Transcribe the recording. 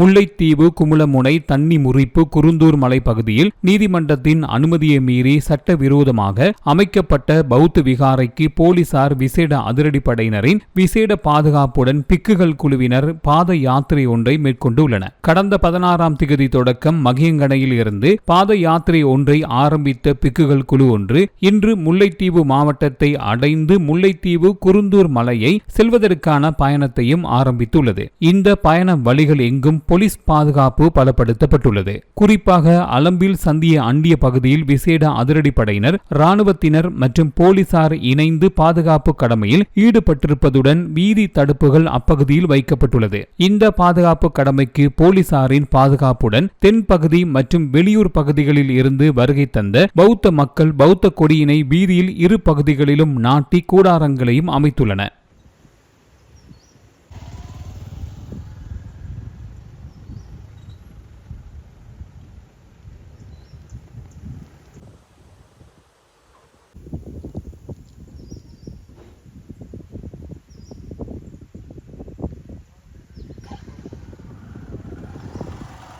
முல்லைத்தீவு குமுளமுனை தண்ணி முறிப்பு குருந்தூர் மலை பகுதியில் நீதிமன்றத்தின் அனுமதியை மீறி சட்டவிரோதமாக அமைக்கப்பட்ட பௌத்த விகாரைக்கு போலீசார் விசேட அதிரடிப்படையினரின் விசேட பாதுகாப்புடன் பிக்குகள் குழுவினர் பாத யாத்திரை ஒன்றை மேற்கொண்டுள்ளனர் கடந்த பதினாறாம் திகதி தொடக்கம் மகியங்கனையில் இருந்து பாத யாத்திரை ஒன்றை ஆரம்பித்த பிக்குகள் குழு ஒன்று இன்று முல்லைத்தீவு மாவட்டத்தை அடைந்து முல்லைத்தீவு குருந்தூர் மலையை செல்வதற்கான பயணத்தையும் ஆரம்பித்துள்ளது. இந்த பயண வழிகள் எங்கும் போலீஸ் பாதுகாப்பு பலப்படுத்தப்பட்டுள்ளது. குறிப்பாக அலம்பில் சந்திய அண்டிய பகுதியில் விசேட அதிரடிப்படையினர் ராணுவத்தினர் மற்றும் போலீசார் இணைந்து பாதுகாப்பு கடமையில் ஈடுபட்டிருப்பதுடன் வீதி தடுப்புகள் அப்பகுதியில் வைக்கப்பட்டுள்ளது. இந்த பாதுகாப்பு கடமைக்கு போலீசாரின் பாதுகாப்புடன் தென்பகுதி மற்றும் வெளியூர் பகுதிகளில் இருந்து வருகை தந்த பௌத்த மக்கள் பௌத்த கொடியினை வீதியில் இரு பகுதிகளிலும் நாட்டி கூடாரங்களையும் அமைத்துள்ளன.